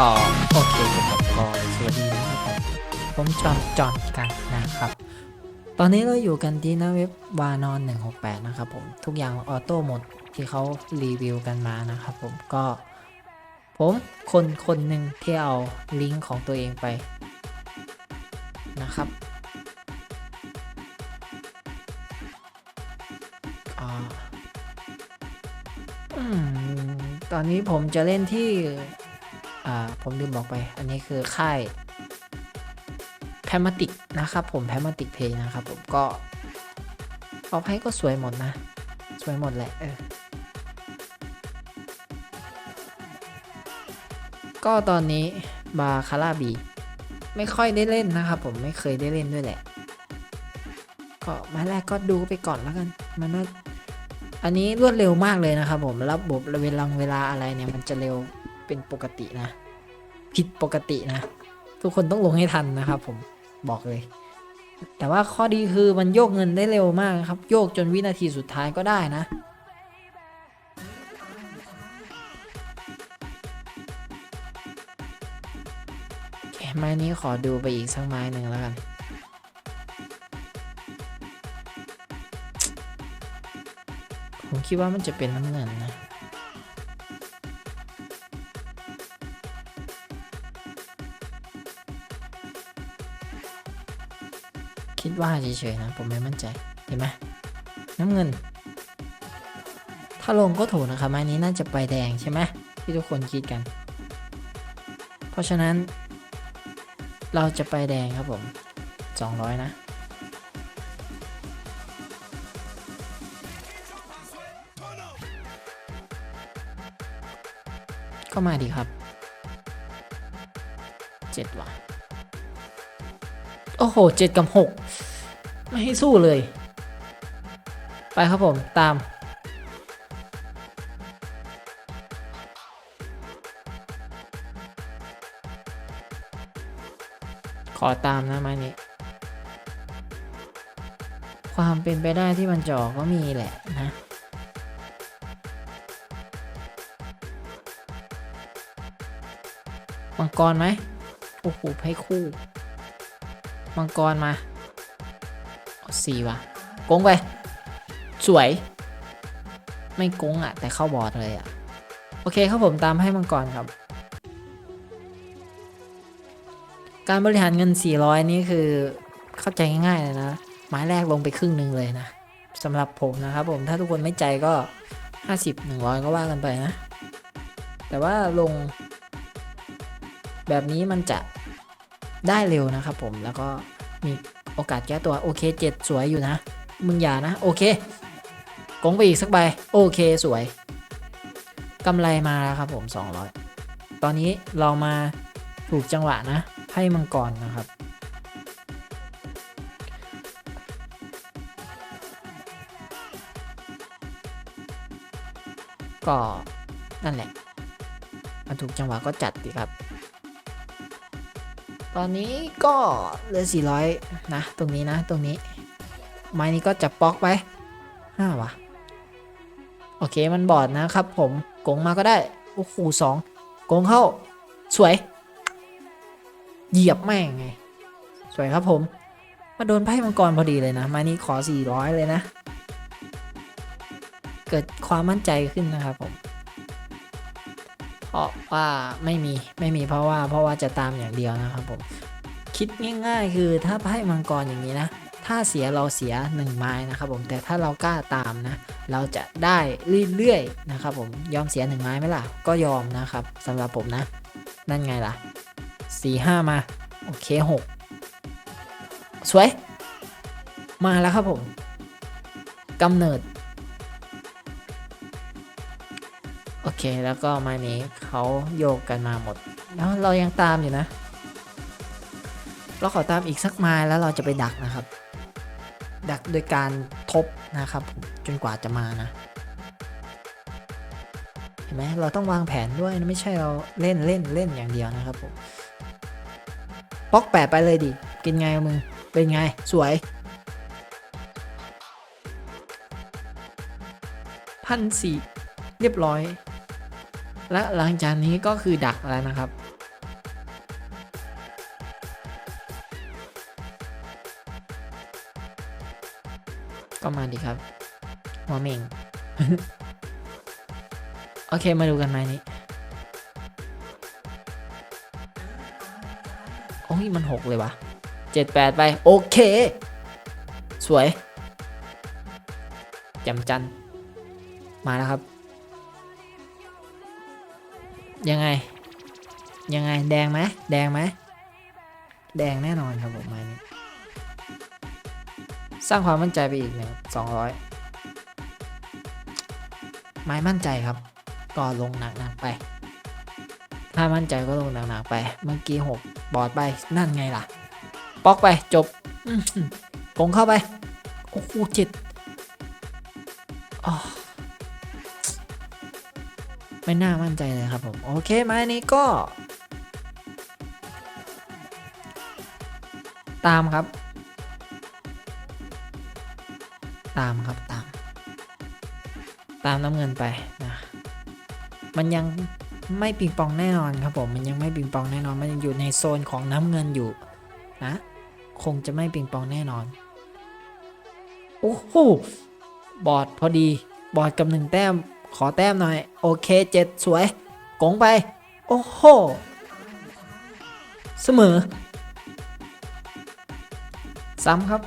ก็โอเคครับก็สวัสดีนะครับผมผมจอห์นจอห์นกันนะครับ ตอนนี้เราอยู่กันที่หน้าเว็บวานอน168 นะครับผม ทุกอย่างออโต้หมดที่เขารีวิวกันมานะครับผมก็ ผมคนคนหนึ่งที่เอาลิงก์ของตัวเองไปนะครับอตอนนี้ผมจะเล่นที่ อ่าผมลืมบอกไป อันนี้คือค่ายแพม a ติกนะครับผมแพม a ติกเพย์นะครับผมก็ออกให้ก็สวยหมดนะ สวยหมดแหละเออก็ตอนนี้บาคาร่าบีไม่ค่อยได้เล่นนะครับผมไม่เคยได้เล่นด้วยแหละ ก็มาแรกก็ดูไปก่อนแล้วกันมันน่าอันนี้รวดเร็วมากเลยนะครับผม ระบบเวลาเวลาอะไรเนี่ยมันจะเร็ว เป็นปกตินะ ผิดปกตินะ ทุกคนต้องลงให้ทันนะครับผมบอกเลย แต่ว่าข้อดีคือมันโยกเงินได้เร็วมากครับ โยกจนวินาทีสุดท้ายก็ได้นะโอเคไม้นี้ขอดูไปอีกสักไม้หนึ่งแล้วกัน ผมคิดว่ามันจะเป็นน้ำเงินนะ ว่าเฉยๆนะ ผมไม่มั่นใจ เห็นไหมน้ำเงิน ถ้าลงก็ถูกนะครับไม้นี้น่าจะไปแดงใช่ไหมที่ทุกคนคิดกัน เพราะฉะนั้น เราจะไปแดงครับผม 200 นะก็มาดีครับเจ็ดว่ะ โอ้โหเจ็ดกับหก ไม่ให้สู้เลย ไปครับผมตาม ขอตามนะไม้นี้ ความเป็นไปได้ที่มันจอกก็มีแหละนะมังกรไหมโอ้โหให้คู่ มังกรมา สี่วะโกงไป สวย ไม่โกงอะ แต่เข้าบอร์ดเลยอะ โอเคครับผมตามให้มังกรครับ การบริหารเงิน 400 นี่คือเข้าใจง่ายๆเลยนะ ไม้แรกลงไปครึ่งหนึ่งเลยนะสำหรับผมนะครับผมถ้าทุกคนไม่ใจก็ 50 100 ก็ว่ากันไปนะ แต่ว่าลง แบบนี้มันจะได้เร็วนะครับผมแล้วก็มี โอกาสแก้ตัวโอเคเจ็ดสวยอยู่นะ มึงอย่านะ โอเคกงไปอีกสักใบ โอเคสวยกำไรมาแล้วครับผม 200 ตอนนี้เรามาถูกจังหวะนะให้มังกรนะครับ ก็นั่นแหละมาถูกจังหวะก็จัดดีครับ ตอนนี้ก็เหลือ400 นะ ตรงนี้นะ ตรงนี้ ไม้นี้ก็จะป๊อกไปห้าวะโอเคมันบอดนะครับผมโกงมาก็ได้ โอ้โหสองโกงเข้า สวย เหยียบแม่งไง สวยครับผม มาโดนไพ่มังกรพอดีเลยนะ ไม้นี้ขอ 400 เลยนะ เกิดความมั่นใจขึ้นนะครับผม ราะว่าไม่มีไม่มีเพราะว่าเพราะว่าจะตามอย่างเดียวนะครับผมคิดง่าย ๆ คือถ้าไพ่มังกรอย่างนี้นะ ถ้าเสียเราเสีย1ไม้นะครับผมแต่ถ้าเรากล้าตามนะ เราจะได้เรื่อยๆนะครับผมยอมเสีย1ไม้ไหมล่ะ ก็ยอมนะครับสำหรับผมนะ นั่นไงล่ะ4 5มาโอเค6สวย มาแล้วครับผมกำเนิด เคแล้วก็ไม้นี้เขาโยกกันมาหมด แล้วเรายังตามอยู่นะ เราขอตามอีกสักไม้แล้วเราจะไปดักนะครับ ดักโดยการทบนะครับ จนกว่าจะมานะ เห็นไหมเราต้องวางแผนด้วยนะไม่ใช่เราเล่นเล่นเล่นอย่างเดียวนะครับผมป๊อกแปะไปเลยดิ กินไงมึง เป็นไง สวยพันสี่เรียบร้อย และหลังจากนี้ก็คือดักแล้วนะครับก็มาดีครับหัวเมงโอเคมาดูกันไหมนี้โอ้ยมันหกเลยวะเจ็ดแปดไป โอเค สวยจำจัน มาแล้วครับ ยังไง ยังไงแดงไหมแดงไหมแดงแน่นอนครับผมม้นี้สร้างความมั่นใจไปอีกหนึ่งสองร้อยไม้มั่นใจครับก็ลงหนักๆไป ถ้ามั่นใจก็ลงหนักๆไป เมื่อกี้หกบอดไปนั่นไงล่ะป๊อกไปจบอื้อหือกงเข้าไป โอ้โหเจ็ดอ้อ ไม่น่ามั่นใจเลยครับผมโอเคไม้นี้ก็ ตามครับ ตามครับตาม ตามน้ำเงินไปนะมันยังไม่ปิงปองแน่นอนครับผมมันยังไม่ปิงปองแน่นอนมันยังอยู่ในโซนของน้ำเงินอยู่นะคงจะไม่ปิงปองแน่นอนโอ้โหบอดพอดีบอดกับหนึ่งแต้ม ขอแต้มหน่อย โอเคเจ็ดสวย กงไป โอ้โห เสมอ ซ้ำครับ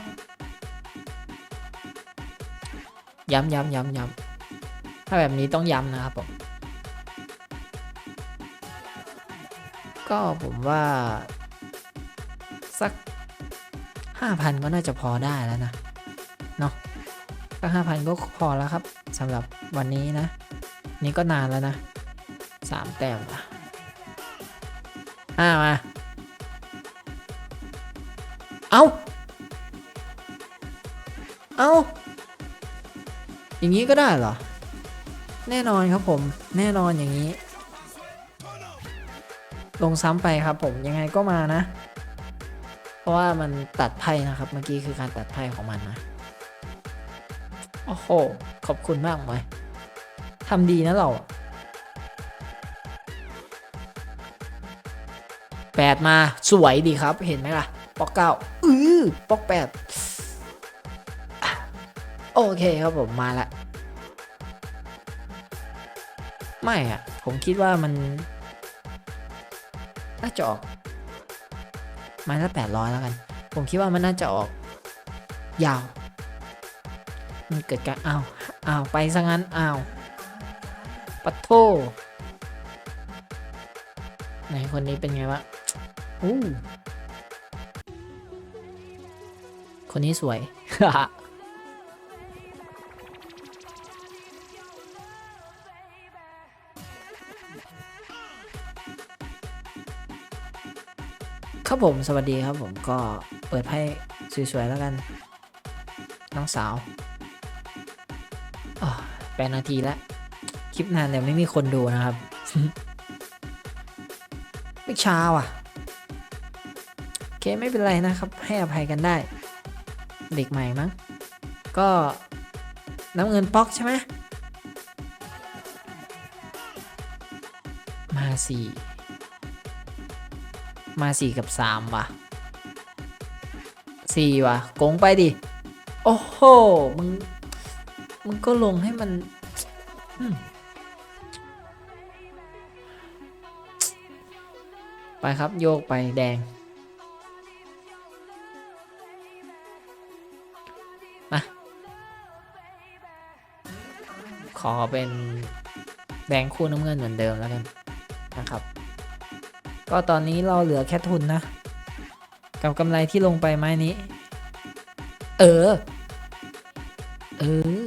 ย้ำย้ำย้ำย้ำถ้าแบบนี้ต้องย้ำนะครับผม ก็ผมว่า สักห้าพันก็น่าจะพอได้แล้วนะ เนาะสักห้าพันก็พอแล้วครับ สำหรับวันนี้นะ นี่ก็นานแล้วนะสามแต้มละห้ามาเอาเอาอย่างนี้ก็ได้เหรอ แน่นอนครับผม แน่นอนอย่างนี้ ลงซ้ำไปครับผม ยังไงก็มานะ เพราะว่ามันตัดไพ่นะครับ เมื่อกี้คือการตัดไพ่ของมันนะ โอ้โห ขอบคุณมากไหมทำดีนะเราแปดมาสวยดีครับ เห็นไหมล่ะปอกเก้าอือปอกแปดโอเคครับผมมาละไม่อะผมคิดว่ามันน่าจะออกม้ละแปดร้อยแล้วกัน ผมคิดว่ามันน่าจะออก ยาว มันเกิดการอ้าวอ้าวไปซะงั้นอ้าวปัทโทไหนคนนี้เป็นไงวะอู้คนนี้สวย ครับผมสวัสดีครับผมก็เปิดไพ่สวยๆแล้วกัน น้องสาว อ๋อแปดนาทีแล้วคลิปนานแต่ไม่มีคนดูนะครับไม่ช้าว่ะโอเคไม่เป็นไรนะครับ ให้อภัยกันได้ เด็กใหม่มั้งก็น้ำเงินป๊อกใช่ไหมมาสี่มาสี่กับสามว่ะสี่ว่ะโกงไปดิ โอ้โห มึง มึงก็ลงให้มันไปครับโยกไปแดงมาขอเป็นแดงคู่น้ำเงินเหมือนเดิมแล้วกันนะครับ ก็ตอนนี้เราเหลือแค่ทุนนะ กับกำไรที่ลงไปไม้นี้ เออ เออ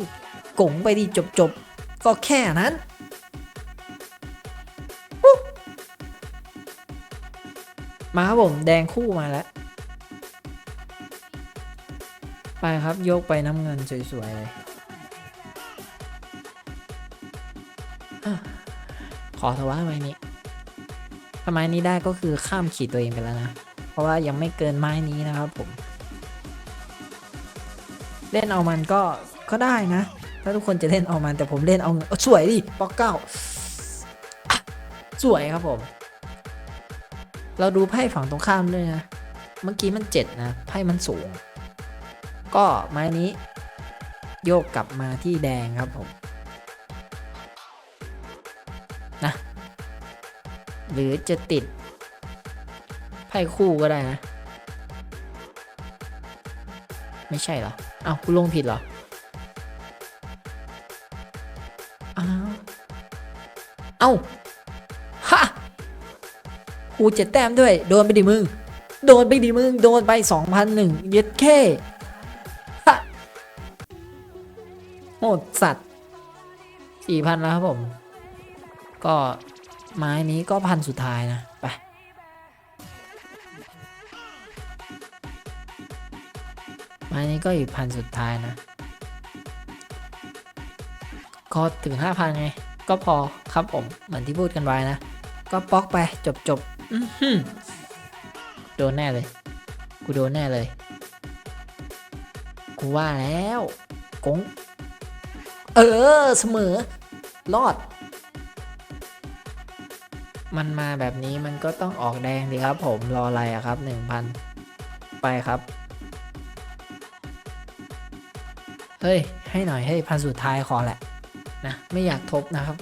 กงไปดิจบจบๆก็แค่นั้นมาครับผมแดงคู่มาแล้ว ไปครับโยกไปน้ำเงินสวยๆเลยขอถว่าไม้นี้ถ้าไม้นี้ได้ก็คือข้ามขีดตัวเองไปแล้วนะ เพราะว่ายังไม่เกินไม้นี้นะครับผม เล่นเอามันก็ก็ได้นะ ถ้าทุกคนจะเล่นเอามันแต่ผมเล่นเอาเงินสวยดิปอกเก้าสวยครับผม เราดูไพ่ฝั่งตรงข้ามด้วยนะ เมื่อกี้มันเจ็ดนะไพ่มันสูง ก็ไม้นี้ โยกกลับมาที่แดงครับผมนะหรือจะติด ไพ่คู่ก็ได้นะ ไม่ใช่เหรออ้าวกูลงผิดเหรอ เอ้าฮะกูเจ็ดแต้มด้วย โดนไปดิมึง โดนไปดิมึง โดนไปสองพันหนึ่งเย็ดแค่ฮะโหดสัตว์สี่พันแล้วครับผม ก็ไม้นี้ก็พันสุดท้ายนะ ไปไม้นี้ก็อีกพันสุดท้ายนะ ก็ถึงห้าพันไง ก็พอครับผม เหมือนที่พูดกันไว้นะ ก็ป๊อกไปจบจบโดนแน่เลย กูโดนแน่เลย กูว่าแล้วกงเออเสมอ รอด มันมาแบบนี้มันก็ต้องออกแดงดีครับผมรออะไรอะครับหนึ่งพันไปครับ เฮ้ย ให้หน่อยให้พันสุดท้ายขอแหละ นะไม่อยากทบนะครับ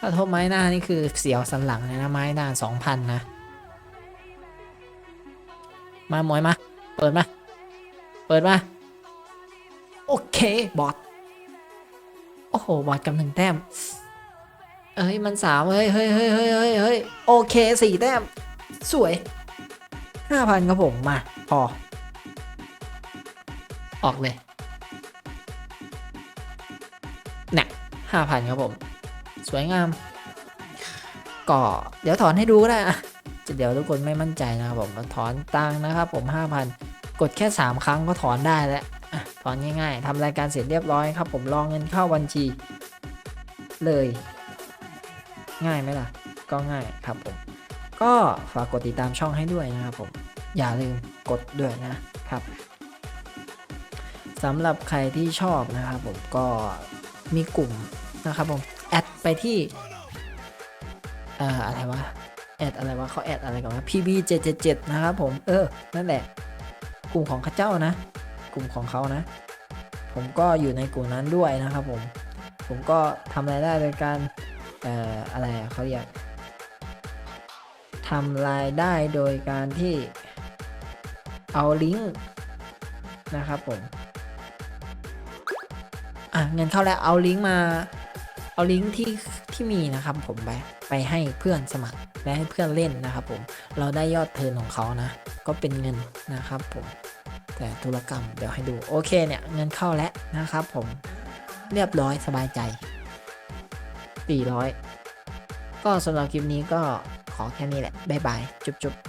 ถ้าทบไม้หน้านี่คือเสียวสันหลังเลยนะไม้หน้าสองพันนะ มาหมวยมา เปิดมา เปิดมา โอเคบอทโอ้โหบอทกับหนึ่งแต้มเอ้ยมันสามเฮ้ยเฮ้ยเฮ้ยเฮ้ยเฮ้ยเฮ้ยโอเคสี่แต้ม สวยห้าพันครับผมมาพอออกเลย เนี่ยห้าพันครับผม สวยงาม ก็เดี๋ยวถอนให้ดูก็ได้อะจะเดี๋ยวทุกคนไม่มั่นใจนะครับผมถอนตังนะครับผม 5,000 กดแค่ 3 ครั้งก็ถอนได้แล้วถอนง่ายๆทำรายการเสร็จเรียบร้อยครับ ผมรองเงินเข้าบัญชี เลย ง่ายไหมล่ะ ก็ง่ายครับผม ก็ฝากกดติดตามช่องให้ด้วยนะครับผม อย่าลืมกดด้วยนะครับสำหรับใครที่ชอบนะครับผมก็มีกลุ่ม นะครับผมแอดไปที่เอ่ออะไรวะแอดอะไรวะเขาแอดอะไรกันวะ PB 7 7 7 นะครับผมเออนั่นแหละ กลุ่มของข้าเจ้านะ กลุ่มของเขานะ ผมก็อยู่ในกลุ่มนั้นด้วยนะครับผมผมก็ทำรายได้โดยการเอ่ออะไรเขาเรียกทำรายได้โดยการที่เอาลิงก์นะครับผมอะเงินเข้าแล้วเอาลิงก์มา เอาลิงก์ที่ที่มีนะครับผมไปไปให้เพื่อนสมัครและให้เพื่อนเล่นนะครับผมเราได้ยอดเทินของเขานะ ก็เป็นเงินนะครับผมแต่ธุรกรรมเดี๋ยวให้ดูโอเคเนี่ยเงินเข้าแล้วนะครับผมเรียบร้อยสบายใจ 400 ก็สำหรับคลิปนี้ก็ขอแค่นี้แหละ บ๊ายบาย จุ๊บ